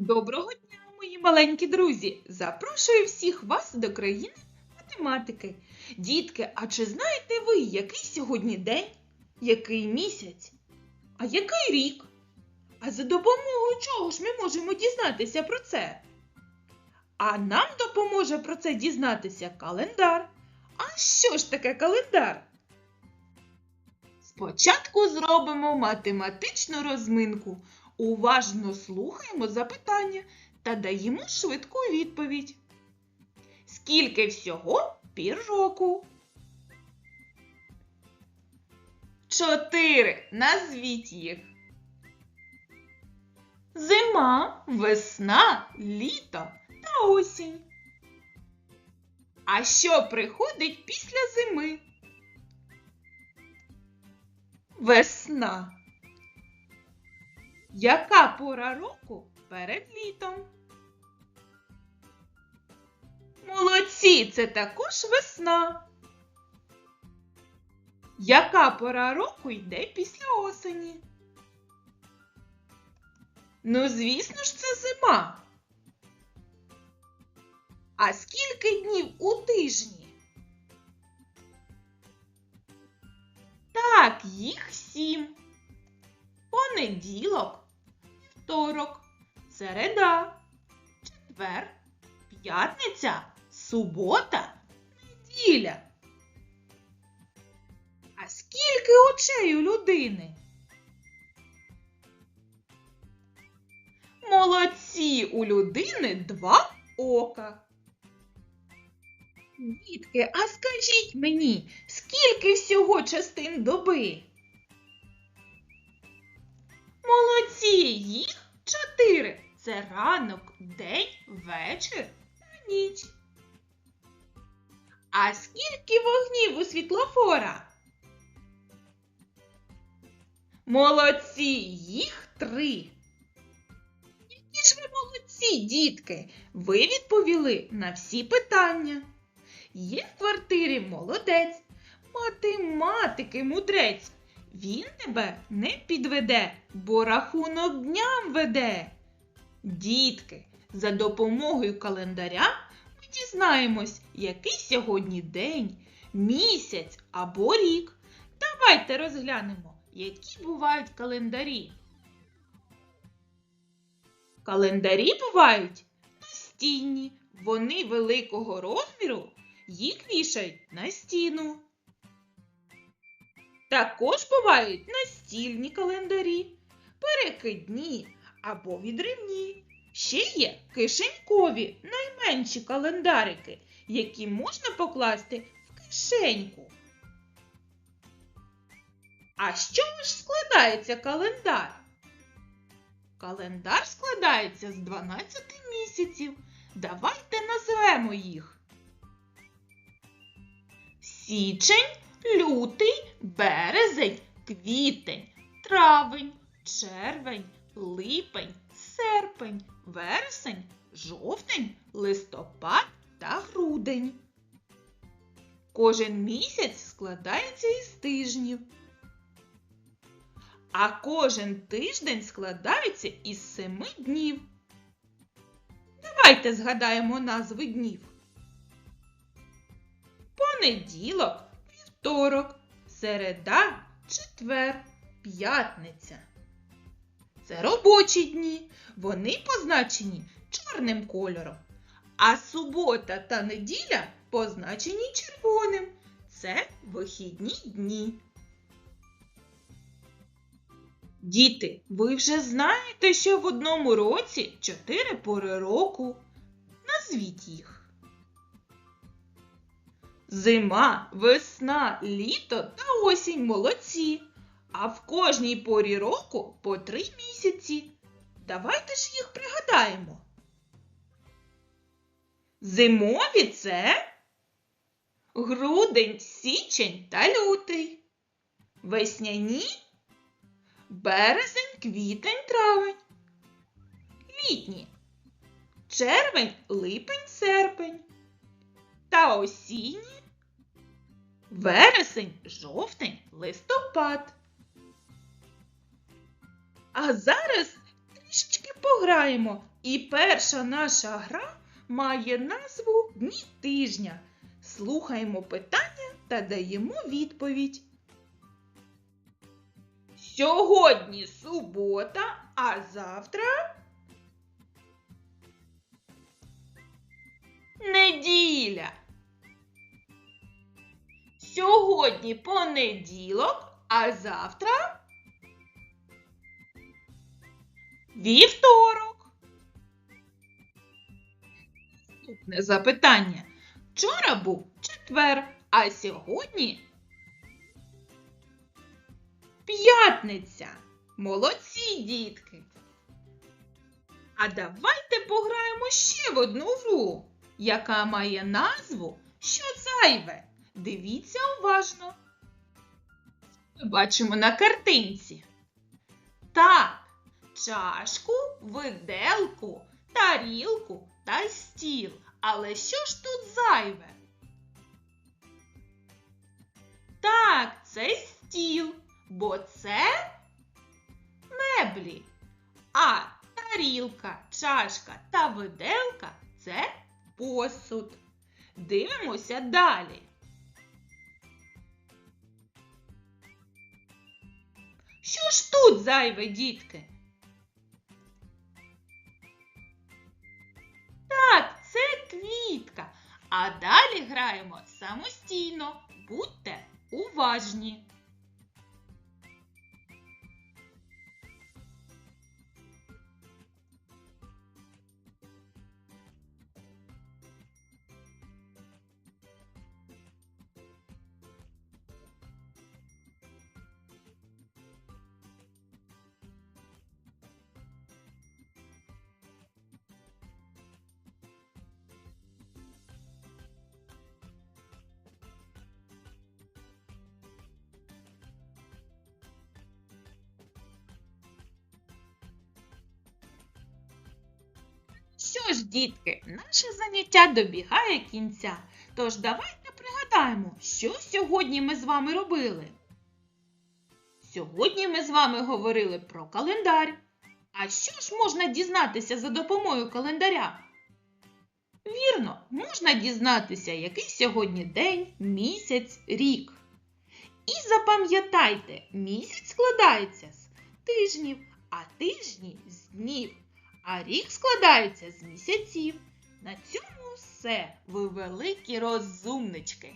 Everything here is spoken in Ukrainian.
Доброго дня, мої маленькі друзі! Запрошую всіх вас до країни математики. Дітки, а чи знаєте ви, який сьогодні день, який місяць, а який рік? А за допомогою чого ж ми можемо дізнатися про це? А нам допоможе про це дізнатися календар. А що ж таке календар? Спочатку зробимо математичну розминку. Уважно слухаємо запитання та даємо швидку відповідь. Скільки всього пір року? Чотири. Назвіть їх. Зима, весна, літо та осінь. А що приходить після зими? Весна. Яка пора року перед літом? Молодці, це також весна. Яка пора року йде після осені? Ну, звісно ж, це зима. А скільки днів у тижні? Так, їх сім. Понеділок, вівторок, середа, четвер, п'ятниця, субота, неділя. А скільки очей у людини? Молодці у людини два ока. Дітки, а скажіть мені, скільки всього частин доби? Молодці, їх чотири. Це ранок, день, вечір та ніч. А скільки вогнів у світлофора? Молодці, їх три. Які ж ви молодці, дітки? Ви відповіли на всі питання. Є в квартирі молодець, математики мудрець. Він тебе не підведе, бо рахунок дням веде. Дітки, за допомогою календаря ми дізнаємось, який сьогодні день, місяць або рік. Давайте розглянемо, які бувають календарі. Календарі бувають настінні, вони великого розміру, їх вішають на стіну. Також бувають настільні календарі, перекидні або відривні. Ще є кишенькові найменші календарики, які можна покласти в кишеньку. А з чого ж складається календар? Календар складається з 12 місяців. Давайте назвемо їх. Січень, лютий, березень, квітень, травень, червень, липень, серпень, вересень, жовтень, листопад та грудень. Кожен місяць складається із тижнів. А кожен тиждень складається із семи днів. Давайте згадаємо назви днів. Понеділок, вівторок, середа, четвер, п'ятниця. Це робочі дні. Вони позначені чорним кольором. А субота та неділя позначені червоним. Це вихідні дні. Діти, ви вже знаєте, що в одному році чотири пори року. Назвіть їх. Зима, весна, літо та осінь молодці. А в кожній порі року по три місяці. Давайте ж їх пригадаємо. Зимові це грудень, січень та лютий. Весняні березень, квітень, травень. Літні червень, липень, серпень. Та осінні вересень, жовтень, листопад. А зараз трішечки пограємо. І перша наша гра має назву Дні тижня. Слухаємо питання та даємо відповідь. Сьогодні субота, а завтра неділя. Сьогодні понеділок, а завтра вівторок. Наступне запитання. Вчора був четвер, а сьогодні п'ятниця. Молодці, дітки. А давайте пограємо ще в одну гру, яка має назву Що зайве? Дивіться уважно. Бачимо на картинці. Так, чашку, виделку, тарілку та стіл. Але що ж тут зайве? Так, це стіл, бо це меблі. А тарілка, чашка та виделка це посуд. Дивимося далі. Що ж тут зайве, дітки? Так, це квітка. А далі граємо самостійно. Будьте уважні. Що ж, дітки, наше заняття добігає кінця. Тож давайте пригадаємо, що сьогодні ми з вами робили. Сьогодні ми з вами говорили про календар. А що ж можна дізнатися за допомогою календаря? Вірно, можна дізнатися, який сьогодні день, місяць, рік. І запам'ятайте, місяць складається з тижнів, а тижні з днів. А рік складається з місяців. На цьому все. Ви великі розумнички.